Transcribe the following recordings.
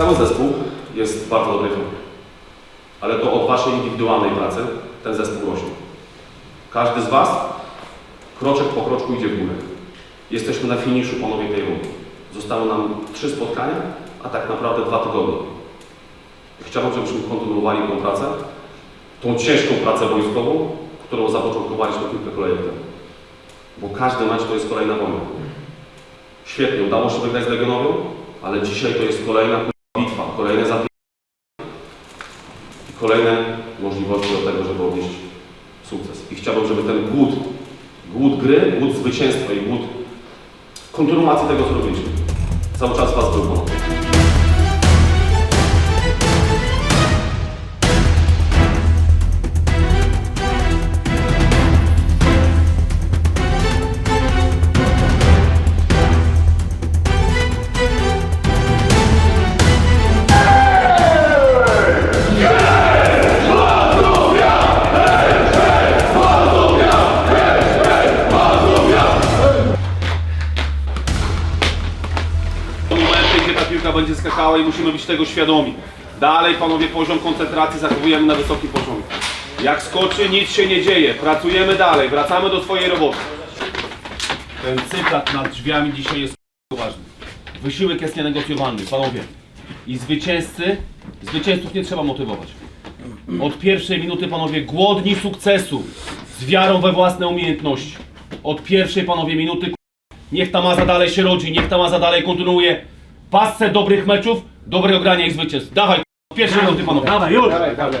Cały zespół jest w bardzo dobrej formie. Ale to od Waszej indywidualnej pracy ten zespół rośnie. Każdy z Was kroczek po kroczku idzie w górę. Jesteśmy na finiszu panowie tej rundy. Zostały nam trzy spotkania, a tak naprawdę dwa tygodnie. Chciałbym, żebyśmy kontynuowali tą pracę, tą ciężką pracę wojskową, którą zapoczątkowaliśmy kilka kolejnych temu. Bo każdy mecz to jest kolejna wojna. Świetnie, udało się wygrać z Legionowią, ale dzisiaj to jest kolejna kurwa bitwa, kolejne zapięcie i kolejne możliwości do tego, żeby odnieść sukces. I chciałbym, żeby ten głód, głód gry, głód zwycięstwa i głód kontynuacji tego, co robiliśmy, cały czas Was był. Będzie skakała i musimy być tego świadomi. Dalej, panowie, poziom koncentracji zachowujemy na wysokim poziomie. Jak skoczy, nic się nie dzieje. Pracujemy dalej, wracamy do swojej roboty. Ten cytat nad drzwiami dzisiaj jest ważny. Wysiłek jest nienegocjowalny, panowie. I zwycięzcy, zwycięzców nie trzeba motywować. Od pierwszej minuty, panowie, głodni sukcesu, z wiarą we własne umiejętności. Od pierwszej, panowie, minuty Niech ta maza dalej się rodzi, niech ta maza dalej kontynuuje pasce dobrych meczów, dobrego grania i zwycięstw. Dawaj, pierwsze minuty panowie. Dawaj, już! Dawaj, dawaj.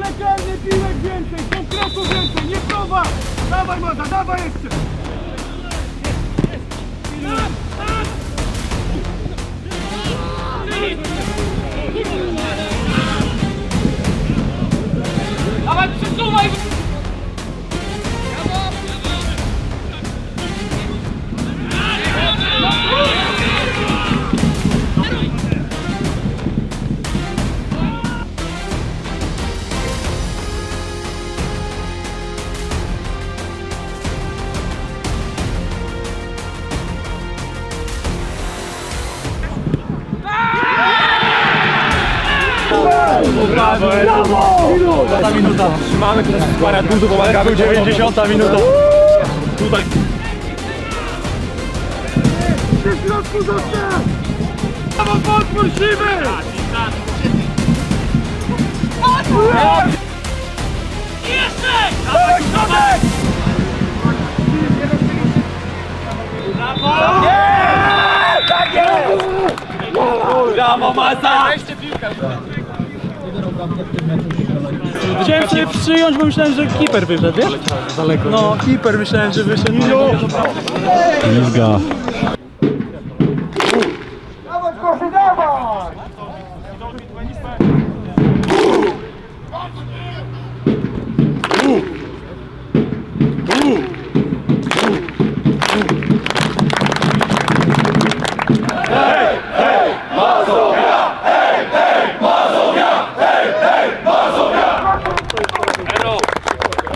Legalnie piłek więcej, konkretu więcej, nie prowadź! Dawaj Maza, dawaj jeszcze! Trzymamy teraz parę dużo pomagamy. 90 minuta. Tutaj. W środku zostaw! Brawo, podpór siwy! Jeszcze! Dawaj, środek! Brawo! Nie! Tak jest! Brawo, Maza! Chciałem sobie przyjąć, bo myślałem, że keeper wyszedł, wiesz? Daleko. No, keeper myślałem, że wyszedł. Pizga. Dawaj, Koszy, dawaj!